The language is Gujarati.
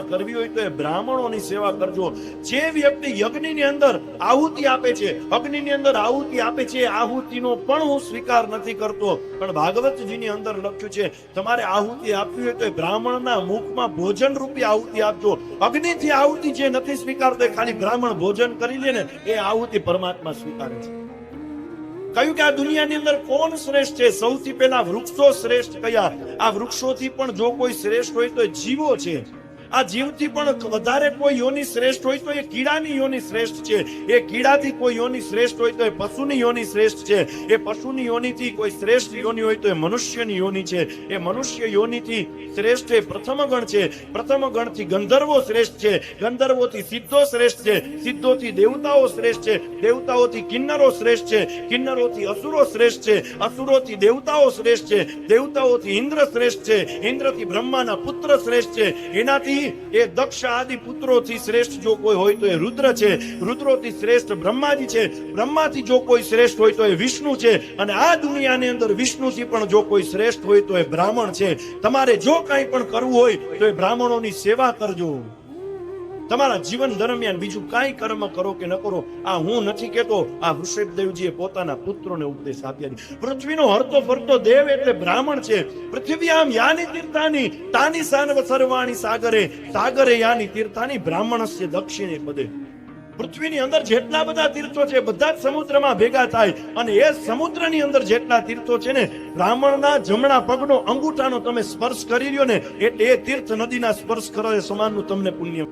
કરવી હોય તો એ બ્રાહ્મણોની સેવા કરજો. જે વ્યક્તિ યજ્ઞની અંદર આહુતિ આપે છે, અગ્નિની અંદર આહુતિ આપે છે આહુતિનો પણ હું સ્વીકાર નથી કરતો. પણ ભાગવતજીની અંદર લખ્યું છે, તમારે આહુતિ આપવી હોય તો બ્રાહ્મણના મુખમાં ભોજન રૂપી આહુતિ આપજો. અગ્નિથી આહુતિ જે નથી સ્વીકારતો ખાલી બ્રાહ્મણ ભોજન કરી લે ને, એ આહુતિ પરમાત્મા સ્વીકારે છે. કહ્યું કે આ દુનિયાની અંદર કોણ શ્રેષ્ઠ છે? સૌથી પહેલા વૃક્ષો શ્રેષ્ઠ કયા? આ વૃક્ષોથી પણ જો કોઈ શ્રેષ્ઠ હોય તો જીવો છે. આ જીવથી પણ વધારે કોઈ યોની શ્રેષ્ઠ હોય તો એ કીડાની યોની શ્રેષ્ઠ છે એ કીડાથી કોઈ યોની શ્રેષ્ઠ હોય તો એ પશુની યોની શ્રેષ્ઠ છે એ પશુની યોનીથી કોઈ શ્રેષ્ઠ યોની હોય તો એ મનુષ્યની યોની છે એ મનુષ્ય યોનીથી શ્રેષ્ઠ એ પ્રથમ ગણ છે પ્રથમ ગણથી ગંધર્વો શ્રેષ્ઠ છે ગંધર્વોથી સિદ્ધો શ્રેષ્ઠ છે સિદ્ધોથી દેવતાઓ શ્રેષ્ઠ છે દેવતાઓથી કિન્નરો શ્રેષ્ઠ છે કિન્નરોથી અસુરો શ્રેષ્ઠ છે અસુરોથી દેવતાઓ શ્રેષ્ઠ છે દેવતાઓથી ઇન્દ્ર શ્રેષ્ઠ છે ઇન્દ્રથી બ્રહ્માના પુત્ર શ્રેષ્ઠ છે એનાથી એ દક્ષ આદિ પુત્રોથી શ્રેષ્ઠ જો કોઈ હોય તો એ રુદ્ર છે. રુદ્રોથી શ્રેષ્ઠ બ્રહ્માજી છે. બ્રહ્માથી જો કોઈ શ્રેષ્ઠ હોય તો એ વિષ્ણુ છે. અને આ દુનિયાની અંદર વિષ્ણુથી પણ જો કોઈ શ્રેષ્ઠ હોય તો એ બ્રાહ્મણ છે. તમારે જો કાંઈ પણ કરવું હોય તો એ બ્રાહ્મણોની સેવા કરજો. તમારા જીવન દરમિયાન બીજું કાંઈ કર્મ કરો કે ન કરો, આ હું નથી કેતો આ વૃષભદેવજીએ પોતાના પુત્રોને ઉપદેશ આપ્યા પૃથ્વીનો હરતો ફરતો દેવ એટલે બ્રાહ્મણ છે. પૃથ્વી આમ યાની તીર્થાની, તાની સાનવ સર્વાણી સાગરે સાગરે યાની તીર્થાની બ્રાહ્મણસ્ય દક્ષિણે પદે. પૃથ્વીની અંદર જેટલા બધા તીર્થો છે, બધા જ સમુદ્રમાં ભેગા થાય અને એ સમુદ્રની અંદર જેટલા તીર્થો છે ને, બ્રાહ્મણના જમણા પગનો અંગૂઠાનો તમે સ્પર્શ કરી રહ્યો ને, એટલે એ તીર્થ નદીના સ્પર્શ કરો એ સમાનનું તમને પુણ્ય